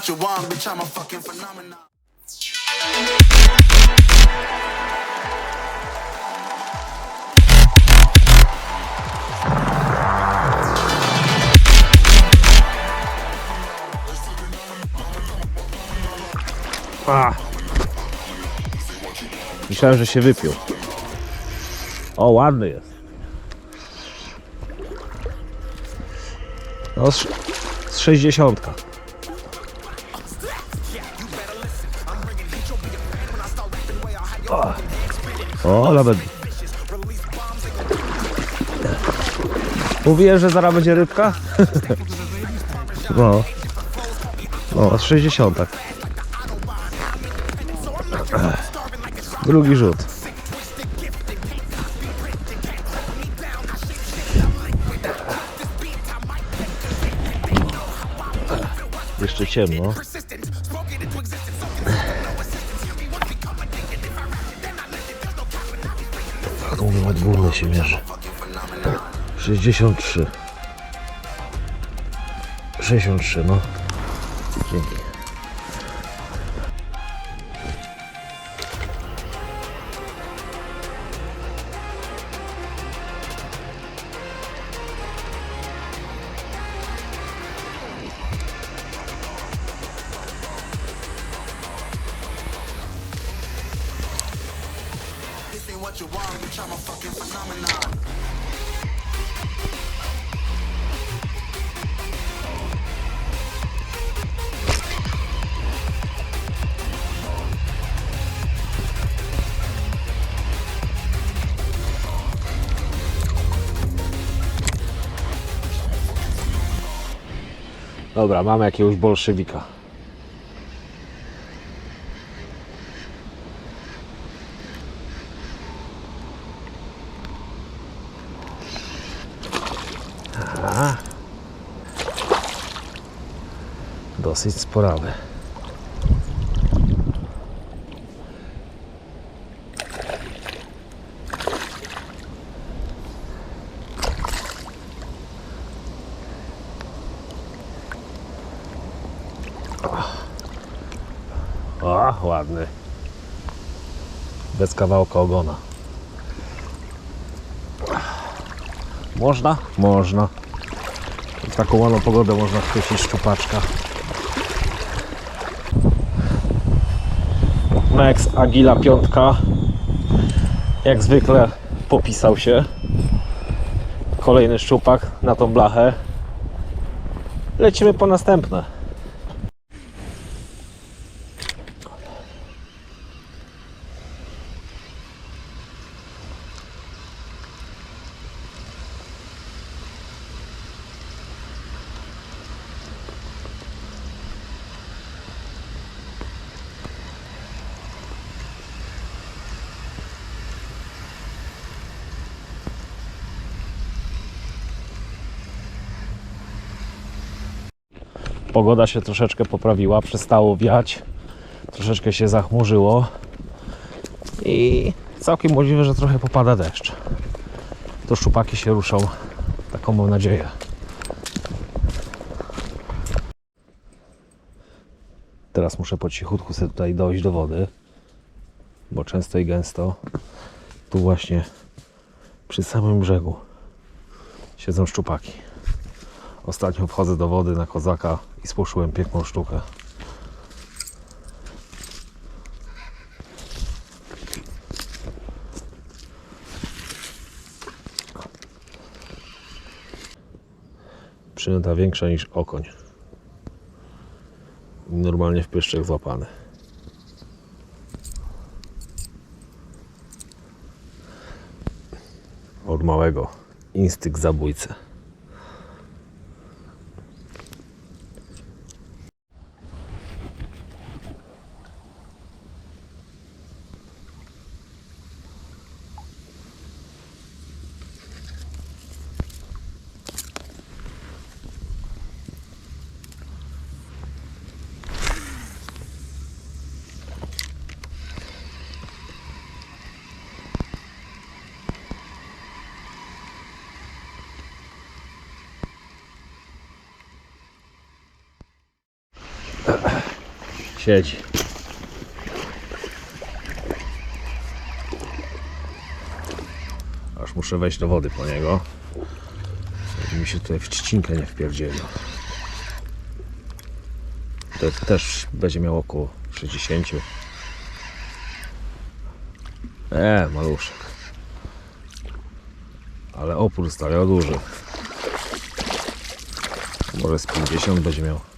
What you want, bitch, I'm a fucking phenomenon. Myślałem, że się wypił. O, ładny jest. No, z, z 60. O, nawet. Mówiłem, że zaraz będzie rybka? No. No, z 60. Drugi rzut. Jeszcze ciemno. Górne się mierzy. 63. 63, no. Dzięki. Dobra, mamy jakiegoś bolszewika. Aha. Dosyć sporawy. O, ładny. Bez kawałka ogona. Można? Można. W taką ładną pogodę można chwycić szczupaczka. Max Agila piątka. Jak zwykle popisał się. Kolejny szczupak na tą blachę. Lecimy po następne. Pogoda się troszeczkę poprawiła, przestało wiać, troszeczkę się zachmurzyło i całkiem możliwe, że trochę popada deszcz. To szczupaki się ruszą, taką mam nadzieję. Teraz muszę po cichutku sobie tutaj dojść do wody, bo często i gęsto tu właśnie przy samym brzegu siedzą szczupaki. Ostatnio wchodzę do wody na kozaka i spłoszyłem piękną sztukę. Przynęta większa niż okoń. Normalnie w pyszczek złapany. Od małego. Instynkt zabójcy. Siedzi. Aż muszę wejść do wody po niego. Żeby mi się tutaj w trzcinkę nie wpierdzielił. To też będzie miał około 60. E, maluszek. Ale opór stawia duży. Może z 50 będzie miał.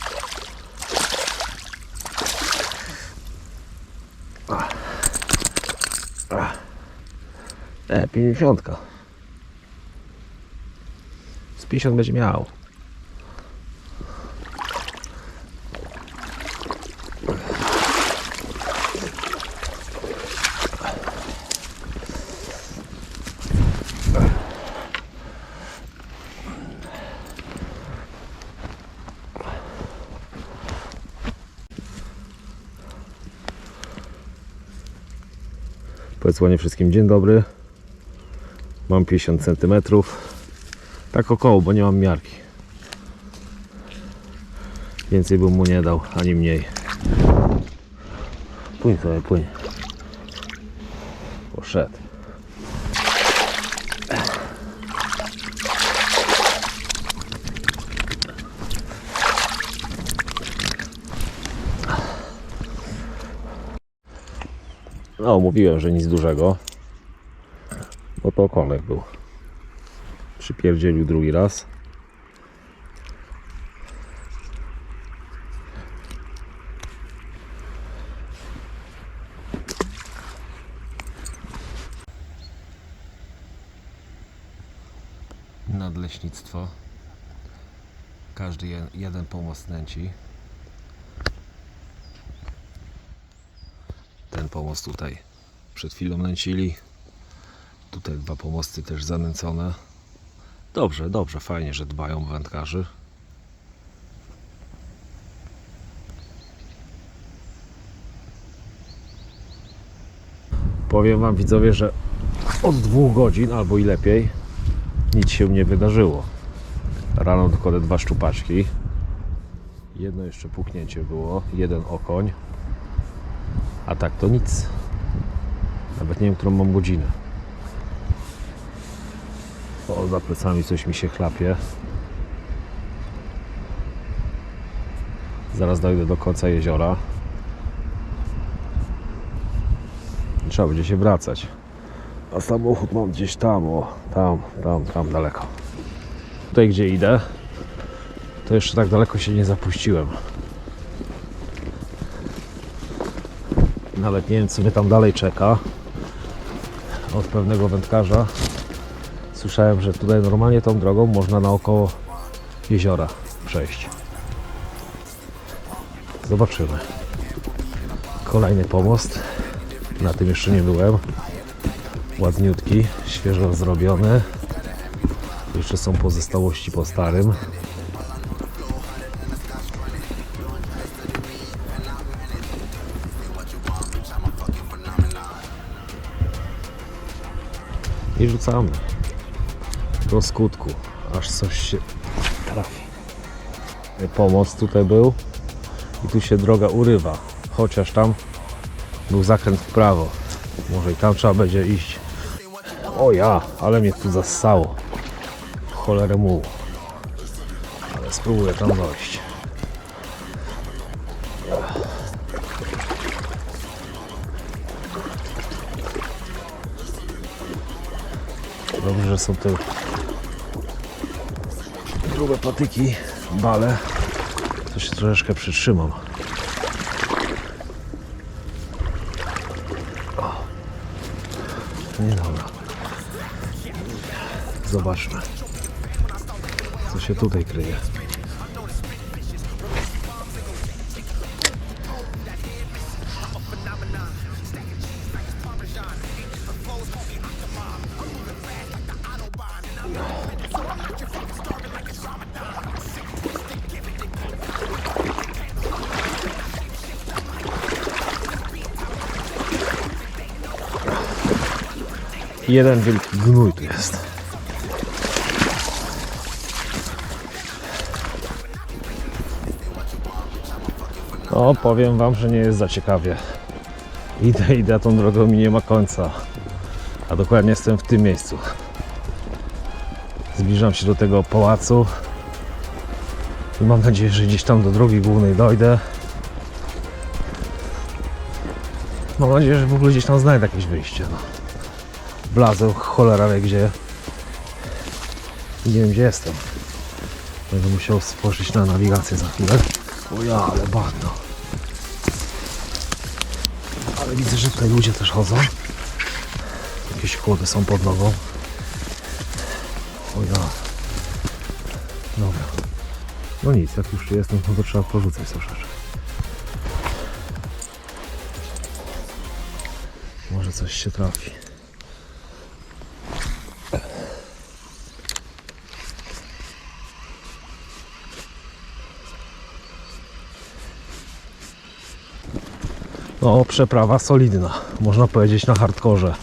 E, 50. Z 50 będzie miał. Powiedz wszystkim dzień dobry. Mam 50 cm. Tak około, bo nie mam miarki. Więcej bym mu nie dał, ani mniej. Płyń sobie, płyń. Poszedł. No, mówiłem, że nic dużego. To okonek był. Przypierdzielił drugi raz. Nadleśnictwo. Każdy je, jeden pomost nęci. Ten pomost tutaj przed chwilą nęcili. Tutaj dwa pomosty też zanęcone. Dobrze, dobrze, fajnie, że dbają wędkarzy. Powiem Wam widzowie, że od dwóch godzin albo i lepiej nic się nie wydarzyło. Rano tylko te dwa szczupaczki. Jedno jeszcze puchnięcie było, jeden okoń. A tak to nic. Nawet nie wiem, którą mam godzinę. Za plecami coś mi się chlapie. Zaraz dojdę do końca jeziora. Trzeba będzie się wracać. A samochód mam gdzieś tam, o, tam, tam, tam daleko. Tutaj gdzie idę, to jeszcze tak daleko się nie zapuściłem. Nawet nie wiem, co mnie tam dalej czeka. Od pewnego wędkarza. Słyszałem, że tutaj normalnie tą drogą można naokoło jeziora przejść. Zobaczymy. Kolejny pomost. Na tym jeszcze nie byłem. Ładniutki, świeżo zrobiony. Jeszcze są pozostałości po starym. I rzucamy. Do skutku, aż coś się trafi. Pomost tutaj był i tu się droga urywa. Chociaż tam był zakręt w prawo. Może i tam trzeba będzie iść. O ja, ale mnie tu zassało. Cholerę mu. Ale spróbuję tam dojść. Dobrze, że są te grube patyki, bale. To się troszeczkę przytrzymam. O. Nie dobra. Zobaczmy, co się tutaj kryje. Jeden wielki gnój tu jest. O, powiem wam, że nie jest za ciekawie. Idę, idę, tą drogą mi nie ma końca. A dokładnie jestem w tym miejscu. Zbliżam się do tego pałacu. I mam nadzieję, że gdzieś tam do drogi głównej dojdę. Mam nadzieję, że w ogóle gdzieś tam znajdę jakieś wyjście. No. Blazę, cholera wie gdzie. Nie wiem gdzie jestem. Będę musiał spojrzeć na nawigację za chwilę. O ja, ale bagno. Ale widzę, że tutaj ludzie też chodzą. Jakieś kłody są pod nogą. O ja. Dobra. No nic, jak już jestem, no to trzeba porzucać troszeczkę. Może coś się trafi. No, przeprawa solidna. Można powiedzieć na hardkorze.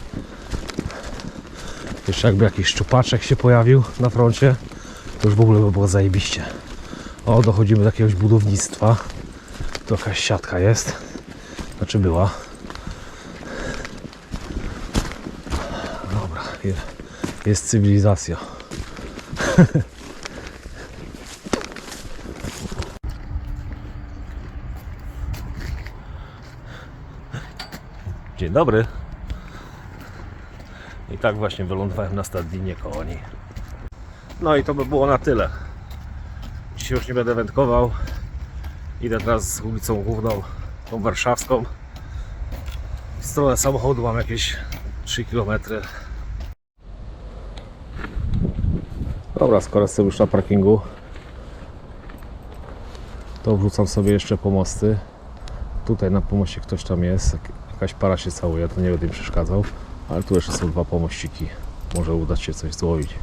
Jeszcze jakby jakiś szczupaczek się pojawił na froncie, to już w ogóle by było zajebiście. O, dochodzimy do jakiegoś budownictwa. Tu jakaś siatka jest. Znaczy była. Dobra, je- jest cywilizacja. Dzień dobry. I tak właśnie wylądowałem na stadninie koni. No i to by było na tyle. Dzisiaj już nie będę wędkował. Idę teraz ulicą główną, tą warszawską. W stronę samochodu mam jakieś 3 km. Dobra, skoro jestem już na parkingu, to wrzucam sobie jeszcze pomosty. Tutaj na pomoście ktoś tam jest, jakaś para się całuje, to nie będę im przeszkadzał. Ale tu jeszcze są dwa pomościki. Może udać się coś złowić.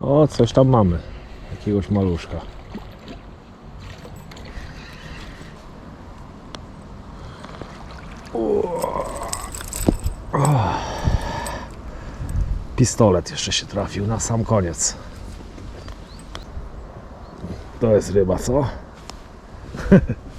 O, coś tam mamy. Jakiegoś maluszka. Pistolet jeszcze się trafił na sam koniec. To jest ryba, co?